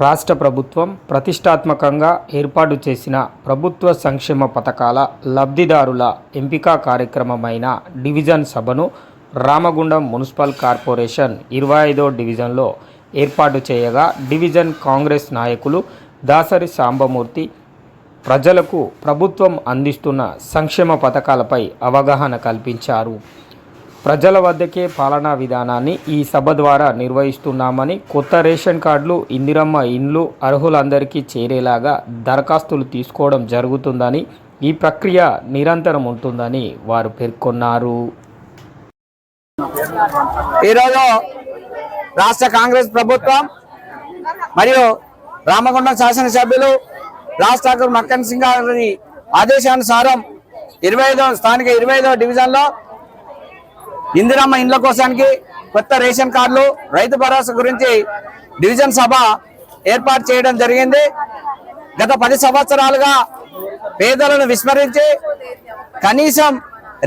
రాష్ట్ర ప్రభుత్వం ప్రతిష్టాత్మకంగా ఏర్పాటు చేసిన ప్రభుత్వ సంక్షేమ పథకాల లబ్ధిదారుల ఎంపిక కార్యక్రమమైన డివిజన్ సభను రామగుండం మున్సిపల్ కార్పొరేషన్ ఇరవై ఐదో డివిజన్లో ఏర్పాటు చేయగా డివిజన్ కాంగ్రెస్ నాయకులు దాసరి సాంబమూర్తి ప్రజలకు ప్రభుత్వం అందిస్తున్న సంక్షేమ పథకాలపై అవగాహన కల్పించారు. ప్రజల వద్దకే పాలనా విధానాన్ని ఈ సభ ద్వారా నిర్వహిస్తున్నామని కొత్త రేషన్ కార్డులు ఇందిరమ్మ ఇండ్లు అర్హులందరికీ చేరేలాగా దరఖాస్తులు తీసుకోవడం జరుగుతుందని ఈ ప్రక్రియ నిరంతరం ఉంటుందని వారు పేర్కొన్నారు. ఈరోజు రాష్ట్ర కాంగ్రెస్ ప్రభుత్వం మరియు రామగుండం శాసనసభ్యులు రాజ్ మక్కన్ సింగ్ గారి ఆదేశానుసారం ఇరవై ఐదో స్థానిక ఇరవై ఐదో డివిజన్లో ఇందిరమ్మ ఇండ్ల కోసానికి కొత్త రేషన్ కార్డులు రైతు భరోసా గురించి డివిజన్ సభ ఏర్పాటు చేయడం జరిగింది. గత పది సంవత్సరాలుగా పేదలను విస్మరించి కనీసం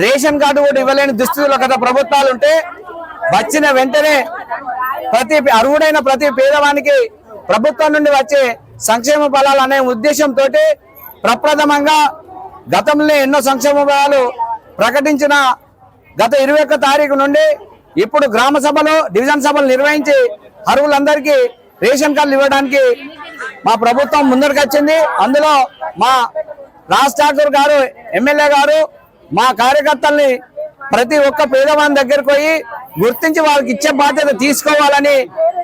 రేషన్ కార్డు కూడా ఇవ్వలేని దుస్థితిలో గత ప్రభుత్వాలు ఉంటే వచ్చిన వెంటనే ప్రతి అర్హుడైన ప్రతి పేదవానికి ప్రభుత్వం నుండి వచ్చే సంక్షేమ ఫలాలు అనే ఉద్దేశంతో ప్రప్రథమంగా గతంలో ఎన్నో సంక్షేమ ఫలాలు ప్రకటించిన గత ఇరవై ఒక్క తారీఖు నుండి ఇప్పుడు గ్రామ సభలు డివిజన్ సభలు నిర్వహించి అరువులందరికీ రేషన్ కార్డులు ఇవ్వడానికి మా ప్రభుత్వం ముందరికొచ్చింది. అందులో మా రాజ్ ఠాకూర్ గారు ఎమ్మెల్యే గారు మా కార్యకర్తల్ని ప్రతి ఒక్క పేదవాని దగ్గరకు పోయి గుర్తించి వాళ్ళకి ఇచ్చే బాధ్యత తీసుకోవాలని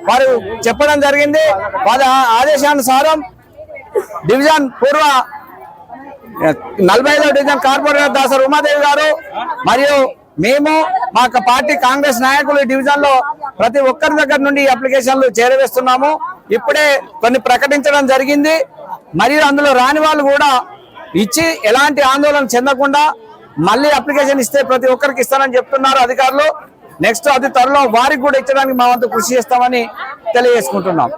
వారు చెప్పడం జరిగింది. వారి ఆదేశానుసారం డివిజన్ పూర్వ నలభై ఐదో డివిజన్ కార్పొరేటర్ దాసర్ ఉమాదేవి గారు మరియు మేము మా పార్టీ కాంగ్రెస్ నాయకులు ఈ డివిజన్లో ప్రతి ఒక్కరి దగ్గర నుండి అప్లికేషన్లు చేరవేస్తున్నాము. ఇప్పుడే కొన్ని ప్రకటించడం జరిగింది. మరియు అందులో రాని వాళ్ళు కూడా ఇచ్చి ఎలాంటి ఆందోళన చెందకుండా మళ్ళీ అప్లికేషన్ ఇస్తే ప్రతి ఒక్కరికి ఇస్తానని చెప్తున్నారు అధికారులు. నెక్స్ట్ అతి త్వరలో వారికి కూడా ఇచ్చడానికి మా వంతు కృషి చేస్తామని తెలియజేసుకుంటున్నాం.